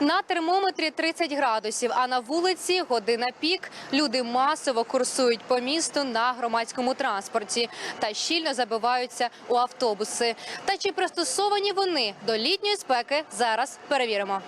На термометрі 30 градусів, а на вулиці година пік. Люди масово курсують по місту на громадському транспорті та щільно забиваються у автобуси. Та чи пристосовані вони до літньої спеки? Зараз перевіримо.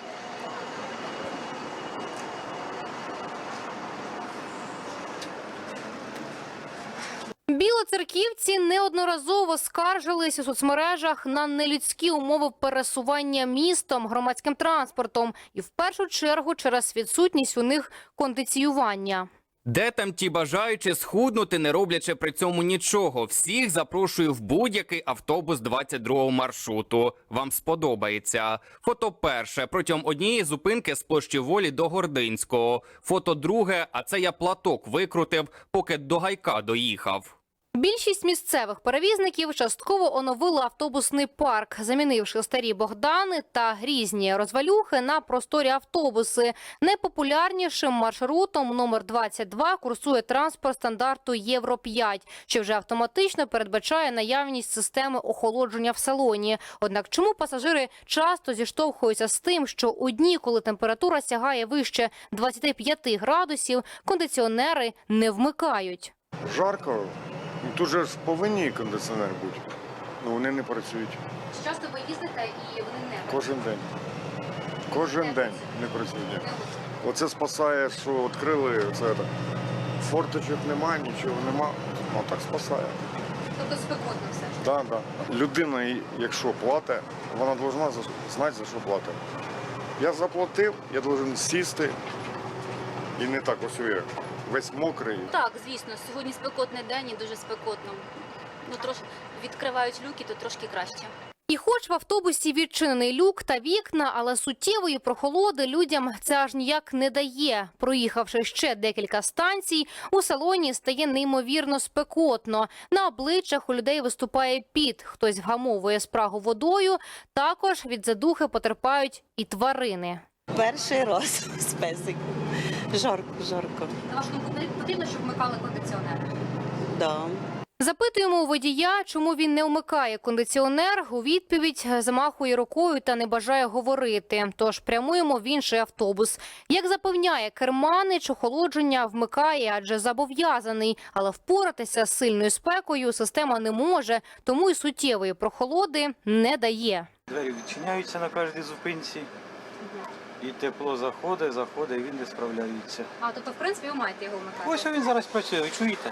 Білоцерківці неодноразово скаржились у соцмережах на нелюдські умови пересування містом громадським транспортом, і в першу чергу через відсутність у них кондиціювання. Де там ті бажаючі схуднути, не роблячи при цьому нічого. Всіх запрошую в будь-який автобус 22-го маршруту. Вам сподобається. Фото перше протягом однієї зупинки з площі волі до Гординського. Фото друге, а це я платок викрутив, поки до гайка доїхав. Більшість місцевих перевізників частково оновили автобусний парк, замінивши старі Богдани та різні розвалюхи на просторі автобуси. Найпопулярнішим маршрутом номер 22 курсує транспорт стандарту Євро 5, що вже автоматично передбачає наявність системи охолодження в салоні. Однак, чому пасажири часто зіштовхуються з тим, що у дні, коли температура сягає вище 25 градусів, кондиціонери не вмикають. Жарко. Ну, Тут же ж повинні кондиціонери бути. Ну вони не працюють. Часто ви їздите і вони не Кожен день. Кожен день не працюють. Оце спасає, що відкрили це. так. Форточок немає, нічого нема. Ну так спасає. Тобто спекотно все. Да, да. Людина, якщо платить, вона повинна знати, за що платить. Я заплатив, я повинен сісти і не так ось я весь мокрий. Так, звісно, сьогодні спекотний день і дуже спекотно. Ну, трошки відкривають люки, то трошки краще. І хоч в автобусі відчинений люк та вікна, але суттєвої прохолоди людям це аж ніяк не дає. Проїхавши ще декілька станцій, у салоні стає неймовірно спекотно. На обличчях у людей виступає піт, хтось вгамовує спрагу водою. Також від задухи потерпають і тварини. Перший раз з песиком. Жарко, жарко. На вашу думку, потрібно, щоб вмикали кондиціонер? Да. Запитуємо у водія, чому він не вмикає кондиціонер. У відповідь замахує рукою та не бажає говорити. Тож прямуємо в інший автобус. Як запевняє керманич, охолодження вмикає, адже зобов'язаний. Але впоратися з сильною спекою система не може, тому й суттєвої прохолоди не дає. Двері відчиняються на кожній зупинці. І тепло заходить, заходить, і він не справляється. А тобто, в принципі, ви маєте його вмикати? Ось він зараз працює, ви чуєте?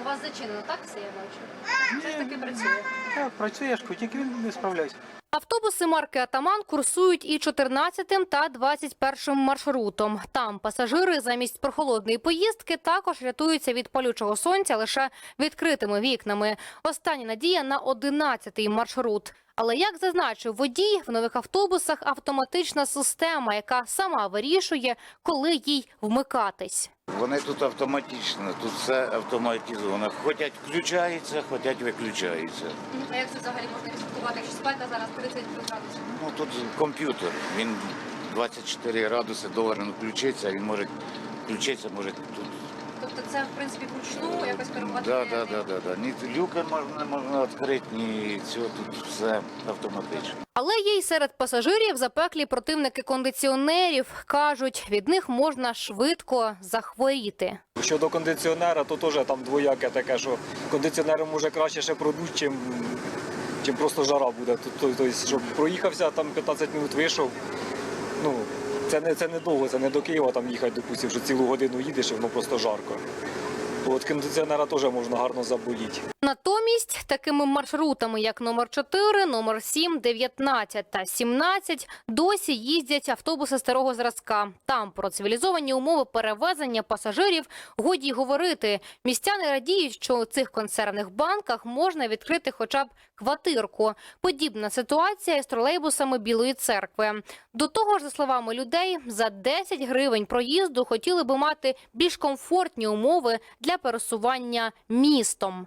У вас зачинено, так все я бачу. Все ж таки працює. Так, працює, я ж кажу, тільки він не справляється. Автобуси марки Атаман курсують і 14 та 21 маршрутом. Там пасажири замість прохолодної поїздки також рятуються від палючого сонця лише відкритими вікнами. Остання надія на 11 маршрут. Але як зазначив водій, в нових автобусах автоматична система, яка сама вирішує, коли їй вмикатись. Вони тут автоматично, тут все автоматизовано. Хотять включається, хотять виключається. А як це взагалі можна відслідкувати, якщо спека зараз 30 градусів? Ну тут комп'ютер, він 24 градуси доларом включиться, він може включитися, може тут. Тобто це в принципі вручну якось Да, да, да, да, да. Ні люки можна, можна відкрити, ні цього тут все автоматично. Але є й серед пасажирів запеклі противники кондиціонерів. Кажуть, від них можна швидко захворіти. Щодо кондиціонера, то теж там двояке таке, що кондиціонером може краще ще продуть, чим, чим просто жара буде. Тобто, щоб проїхався, там 15 минут вийшов. Ну, це не, це не довго, це не до Києва там їхати, допустим, вже цілу годину їдеш і воно просто жарко. От кондиціонера теж можна гарно заболіти. Натомість такими маршрутами, як номер 4, номер 7, 19 та 17, досі їздять автобуси старого зразка. Там про цивілізовані умови перевезення пасажирів годі й говорити. Містяни радіють, що у цих консервних банках можна відкрити хоча б квартирку. Подібна ситуація із тролейбусами Білої церкви. До того ж, за словами людей, за 10 гривень проїзду хотіли би мати більш комфортні умови для пересування містом.